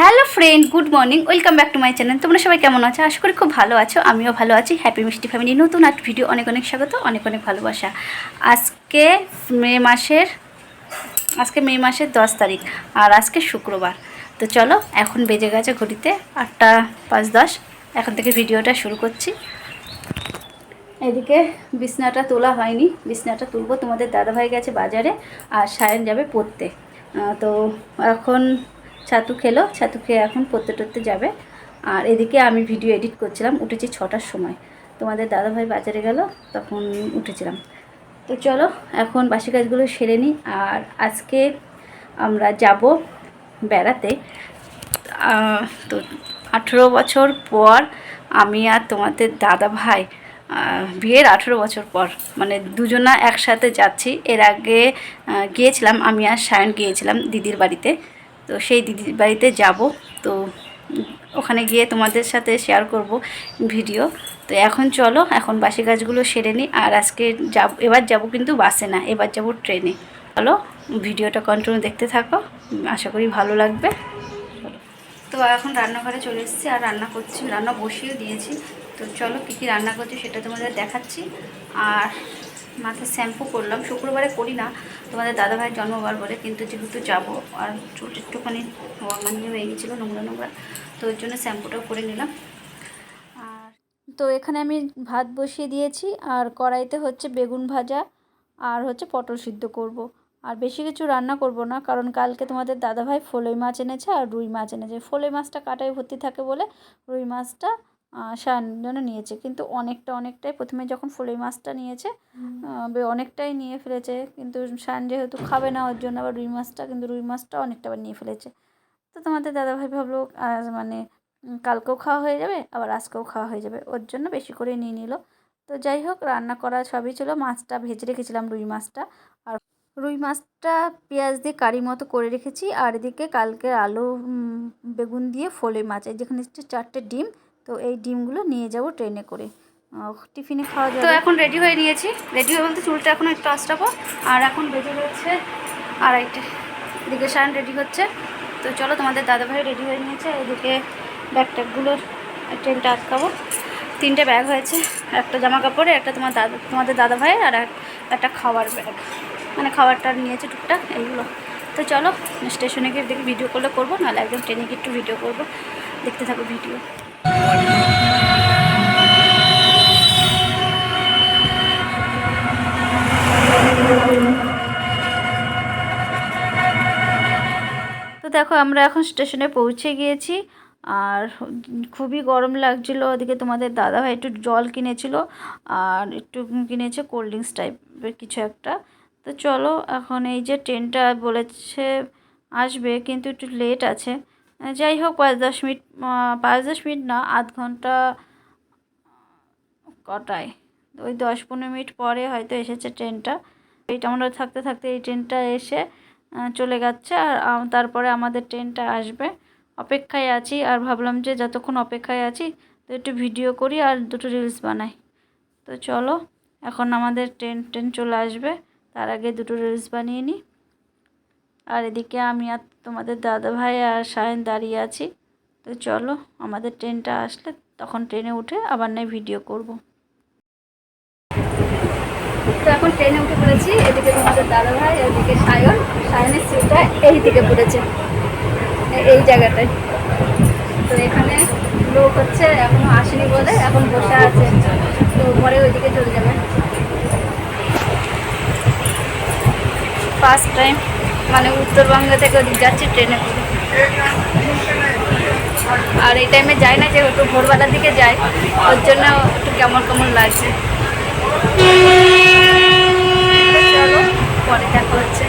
Hello friend, good morning, welcome back to my channel. তোমরা সবাই কেমন আছো? আশা করি খুব ভালো আছো, আমিও ভালো আছি। হ্যাপি মিষ্টি ফ্যামিলি, নতুন একটা ভিডিও, অনেক অনেক স্বাগত, অনেক অনেক ভালোবাসা। আজকে মে মাসের, আজকে মে মাসের দশ তারিখ, আর আজকে শুক্রবার। তো চলো, এখন বেজে গেছে ঘড়িতে আটটা পাঁচ দশ, এখন থেকে ভিডিওটা শুরু করছি। এদিকে বিছনাটা তোলা হয়নি, বিছনাটা তুলবো। তোমাদের দাদাভাই গেছে বাজারে, আর সায়ন যাবে পড়তে। তো এখন ছাতু খেলো, ছাতু খেয়ে এখন পড়তে টরতে যাবে। আর এদিকে আমি ভিডিও এডিট করছিলাম, উঠেছি ছটার সময়। তোমাদের দাদাভাই বাজারে গেল, তখন উঠেছিলাম। তো চলো, এখন বাসি কাজগুলো সেরে নিই। আর আজকে আমরা যাব বেড়াতে। তো আঠেরো বছর পর আমি আর তোমাদের দাদা ভাই বিয়ের আঠেরো বছর পর মানে দুজনা একসাথে যাচ্ছি। এর আগে গিয়েছিলাম, আমি আর সায়ন গিয়েছিলাম দিদির বাড়িতে। তো সেই দিদির বাড়িতে যাব। তো ওখানে গিয়ে তোমাদের সাথে শেয়ার করব ভিডিও তো এখন চলো, এখন বাসি কাজগুলো সেরে নিই আর আজকে যাব, এবার যাব কিন্তু বাসে না, এবার যাব ট্রেনে। চলো ভিডিওটা কন্টিনিউ দেখতে থাকো। আশা করি ভালো লাগবে। তো এখন রান্নাঘরে চলে এসেছি, আর রান্না করছি, রান্না বসিয়ে দিয়েছি। তো চলো, কী কী রান্না করছি সেটা তোমাদের দেখাচ্ছি। আর মাথায় শ্যাম্পু করলাম। শুক্রবারে করি না, তোমাদের দাদাভাইয়ের জন্মবার বলে, কিন্তু যেহেতু যাব, আর চুলটা একটুখানি মানে হয়ে গেছিল, নোংরা নোংরা, তো ওই জন্য শ্যাম্পুটাও করে নিলাম। আর তো এখানে আমি ভাত বসিয়ে দিয়েছি, আর কড়াইতে হচ্ছে বেগুন ভাজা, আর হচ্ছে পটল সিদ্ধ করব। আর বেশি কিছু রান্না করব না, কারণ কালকে তোমাদের দাদাভাই ফলই মাছ এনেছে আর রুই মাছ এনেছে। ফলই মাছটা কাটাই ভর্তি থাকে বলে রুই মাছটা সায়ানোর জন্য নিয়েছে। কিন্তু অনেকটা অনেকটাই প্রথমে যখন ফলই মাছটা নিয়েছে অনেকটাই নিয়ে ফেলেছে। কিন্তু সায়ান যেহেতু খাবে না ওর জন্য আবার রুই মাছটা কিন্তু রুই মাছটা অনেকটা আবার নিয়ে ফেলেছে। তো তোমাদের দাদাভাই ভাবলো মানে কালকেও খাওয়া হয়ে যাবে আবার আজকেও খাওয়া হয়ে যাবে। ওর জন্য বেশি করে নিয়ে নিল। তো যাই হোক রান্না করা সবই ছিল। মাছটা ভেজে রেখেছিলাম রুই মাছটা। আর রুই মাছটা পেঁয়াজ দিয়ে কারি মতো করে রেখেছি। আর এদিকে কালকে আলু বেগুন দিয়ে ফলে মাছ। এই যেখানে চারটে ডিম তো এই ডিমগুলো নিয়ে যাব ট্রেনে করে। টিফিনে খাওয়া যাবে। তো এখন রেডি হয়ে নিয়েছি। রেডি হয়ে বলতে চুলটা এখন একটু আঁচড়াবো। আর এখন বেজে গেছে আড়াইটে। এদিকে সায়ন রেডি হচ্ছে। তো চলো তোমাদের দাদাভাই রেডি হয়ে নিয়েছে। এদিকে ব্যাগ ট্যাগগুলো ট্রেনটা আটকাবো। তিনটে ব্যাগ হয়েছে। একটা জামা কাপড়ে একটা তোমার দাদা তোমাদের দাদা ভাইয়ের আর এক- একটা খাবার ব্যাগ মানে খাবারটা নিয়েছে টুকটাক এইগুলো। তো চলো স্টেশনে গিয়ে দেখি ভিডিও করলে করব। নাহলে একদম ট্রেনে গিয়ে একটু ভিডিও করব। দেখতে থাকো ভিডিও তো দেখো, আমরা এখন স্টেশনে পৌঁছে গিয়েছি। আর খুবই গরম লাগছিল। ওদিকে তোমাদের দাদাভাই একটু জল কিনেছিল আর একটু কিনেছে কোল্ড ড্রিঙ্কস টাইপের কিছু একটা। তো চলো, এখন এই যে ট্রেনটা বলেছে আসবে, কিন্তু একটু লেট আছে। যাই হোক, পাঁচ দশ মিনিট পাঁচ দশ মিনিট না, আধ ঘণ্টা কটায়। ওই দশ পনেরো মিনিট পরে হয়তো এসেছে ট্রেনটা। এইটা আমরা থাকতে থাকতে এই ট্রেনটা এসে চলে যাচ্ছে আর তারপরে আমাদের ট্রেনটা আসবে। অপেক্ষায় আছি আর ভাবলাম যে যতক্ষণ অপেক্ষায় আছি, তো একটু ভিডিও করি আর দুটো রিলস বানাই। তো চলো, এখন আমাদের ট্রেন ট্রেন চলে আসবে। তার আগে দুটো রিলস বানিয়ে নিই। আর এদিকে আমি আর তোমাদের দাদা ভাই আর সায়ন দাঁড়িয়ে আছি। তো চলো আমাদের ট্রেনটা আসলে তখন ট্রেনে উঠে আবার নয় ভিডিও করব। তো এখন ট্রেনে উঠে পড়েছি এদিকে তোমাদের দাদা ভাই এদিকে সায়ন। সায়নের সিটটা এই দিকে পড়েছে এই জায়গাটায়। তো এখানে লোক হচ্ছে এখনও আসেনি বলে এখন বসে আছে। তো পরে ওইদিকে চলে যাবে। ফার্স্ট টাইম মানে উত্তরবঙ্গ থেকে যাচ্ছি, ট্রেনে আর এই টাইমে যাই না, যেহেতু ভোরবেলার দিকে যাই ওর জন্য একটু কেমন কেমন লাগছে। পরে দেখা হচ্ছে।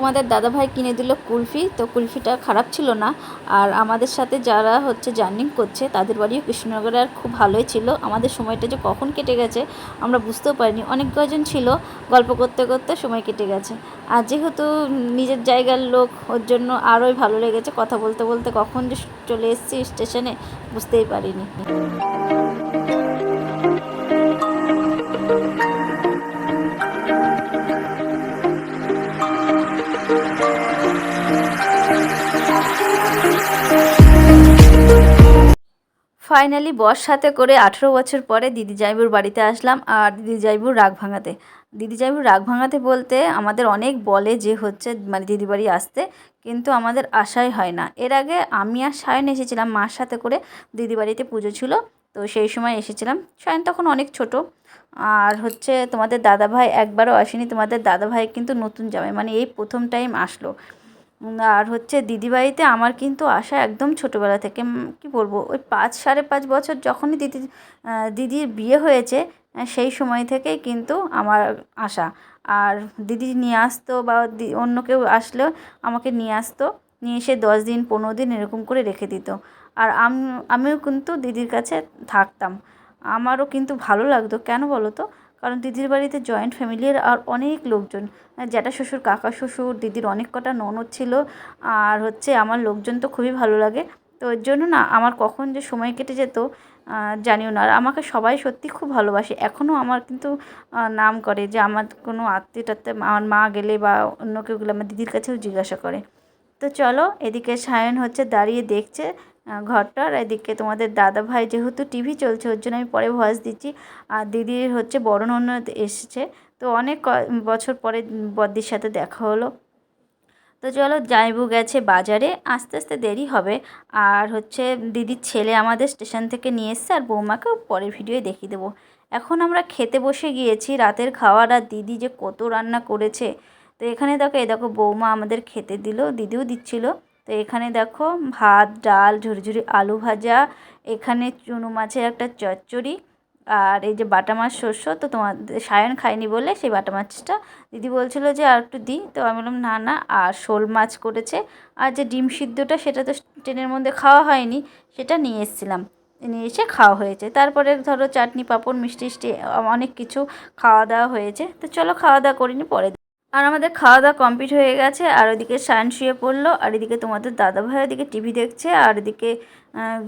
তোমাদের দাদাভাই কিনে দিল কুলফি। তো কুলফিটা খারাপ ছিল না। আর আমাদের সাথে যারা হচ্ছে জার্নিং করছে, তাদের বাড়িও কৃষ্ণনগরে আর খুব ভালোই ছিল। আমাদের সময়টা যে কখন কেটে গেছে, আমরা বুঝতেও পারিনি। অনেক কজন ছিল, গল্প করতে করতে সময় কেটে গেছে। আর যেহেতু নিজের জায়গার লোক, ওর জন্য আরোই ভালো লেগেছে। কথা বলতে বলতে কখন যে চলে এসেছি স্টেশনে, বুঝতেই পারিনি। ফাইনালি বর সাথে করে আঠেরো বছর পরে দিদি জাইবুর বাড়িতে আসলাম আর দিদি জাইবুর রাগ ভাঙাতে। দিদি জাইবুর রাগ ভাঙাতে বলতে আমাদের অনেক বলে যে হচ্ছে মানে দিদি বাড়ি আসতে, কিন্তু আমাদের আশাই হয় না। এর আগে আমি আর সায়ন এসেছিলাম মার সাথে করে দিদি বাড়িতে পুজো ছিল, তো সেই সময় এসেছিলাম। সায়ন তখন অনেক ছোট, আর হচ্ছে তোমাদের দাদাভাই একবারও আসেনি, তোমাদের দাদাভাই কিন্তু নতুন জামাই মানে এই প্রথম টাইম আসলো। আর হচ্ছে দিদিবাড়িতে আমার কিন্তু আসা একদম ছোটোবেলা থেকে কি বলব, ওই পাঁচ, সাড়ে পাঁচ বছর যখনই দিদি দিদির বিয়ে হয়েছে সেই সময় থেকেই কিন্তু আমার আসা আর দিদি নিয়ে আসতো বা অন্য কেউ আসলেও আমাকে নিয়ে আসতো, নিয়ে এসে দশ দিন, পনেরো দিন এরকম করে রেখে দিত। আর আমিও কিন্তু দিদির কাছে থাকতাম। আমারও কিন্তু ভালো লাগতো। কেন বলো তো? কারণ দিদির বাড়িতে জয়েন্ট ফ্যামিলির আর অনেক লোকজন। জ্যাঠা শ্বশুর, কাকা শ্বশুর, দিদির অনেক কটা ননদ ছিল। আর হচ্ছে আমার লোকজন তো খুবই ভালো লাগে। তো ওর জন্য না আমার কখন যে সময় কেটে যেত জানিও না। আর আমাকে সবাই সত্যি খুব ভালোবাসে। এখনও আমার কিন্তু নাম করে যে আমার কোনো আত্মীয় টাত্মীয়, আমার মা গেলে বা অন্য কেউ গেলে আমার দিদির কাছেও জিজ্ঞাসা করে। তো চলো এদিকে সায়ন হচ্ছে দাঁড়িয়ে দেখছে। ঘরটার। এদিকে তোমাদের দাদা ভাই যেহেতু টিভি চলছে, ওর জন্য আমি পরে ভয়েস দিচ্ছি। আর দিদির হচ্ছে ননদ এসেছে। তো অনেক বছর পরে বদ্দির সাথে দেখা হলো। তো চলো জাইবু গেছে বাজারে। আস্তে আস্তে দেরি হবে। আর হচ্ছে দিদির ছেলে আমাদের স্টেশন থেকে নিয়ে এসছে, আর বৌমাকেও পরের ভিডিওয়ে দেখিয়ে দেবো। এখন আমরা খেতে বসে গিয়েছি, রাতের খাওয়ার। আর দিদি যে কত রান্না করেছে। তো এখানে দেখো, এই দেখো বৌমা আমাদের খেতে দিল, দিদিও দিচ্ছিল। তো এখানে দেখো ভাত, ডাল ঝুরঝুরি আলু ভাজা, এখানে চুনো মাছের একটা চচ্চড়ি আর এই যে বাটা মাছ শস্য, তো তোমার সায়ন খায়নি বলে সেই বাটা মাছটা দিদি বলছিল যে আর একটু দিই, তো আমি বললাম না না, আর শোল মাছ করেছে। আর যে ডিম সিদ্ধটা সেটা তো ট্রেনের মধ্যে খাওয়া হয়নি, সেটা নিয়ে এসেছিলাম। নিয়ে এসে খাওয়া হয়েছে। তারপরে ধরো চাটনি, পাঁপড়, মিষ্টি মিষ্টি অনেক কিছু খাওয়া দাওয়া হয়েছে। তো চলো খাওয়া দাওয়া করিনি পরে আর আমাদের খাওয়া দাওয়া কমপ্লিট হয়ে গেছে, আর ওদিকে সায়ন শুয়ে পড়ল, আর এদিকে তোমাদের দাদাভাই ওদিকে টিভি দেখছে, আর এদিকে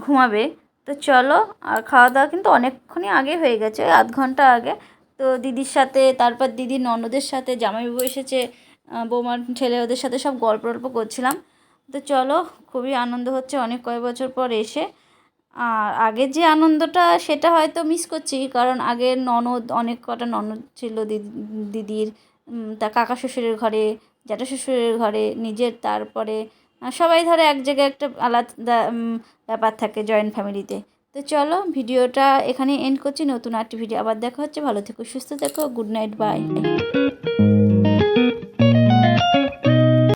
ঘুমাবে। তো চলো, আর খাওয়া দাওয়া কিন্তু অনেকক্ষণই আগে হয়ে গেছে আধ ঘণ্টা আগে। তো দিদির সাথে, তারপর দিদির ননদের সাথে, জামাইবাবু এসেছে বৌমার ছেলে ওদের সাথে সব গল্প টল্প করছিলাম। তো চলো, খুবই আনন্দ হচ্ছে, অনেক কয়েক বছর পর এসে। আর আগের যে আনন্দটা, সেটা হয়তো মিস করছি, কারণ আগের ননদ, অনেক কটা ননদ ছিল দিদির তা কাকা শ্বশুরের ঘরে, জ্যাঠা শ্বশুরের ঘরে, নিজের তারপরে সবাই ধরে এক জায়গায় একটা আলাদা ব্যাপার থাকে জয়েন্ট ফ্যামিলিতে তো। চলো ভিডিওটা এখানে এন্ড করছি। নতুন আরেকটি ভিডিও আবার দেখা হচ্ছে। ভালো থেকো, সুস্থ থেকো গুড নাইট বাই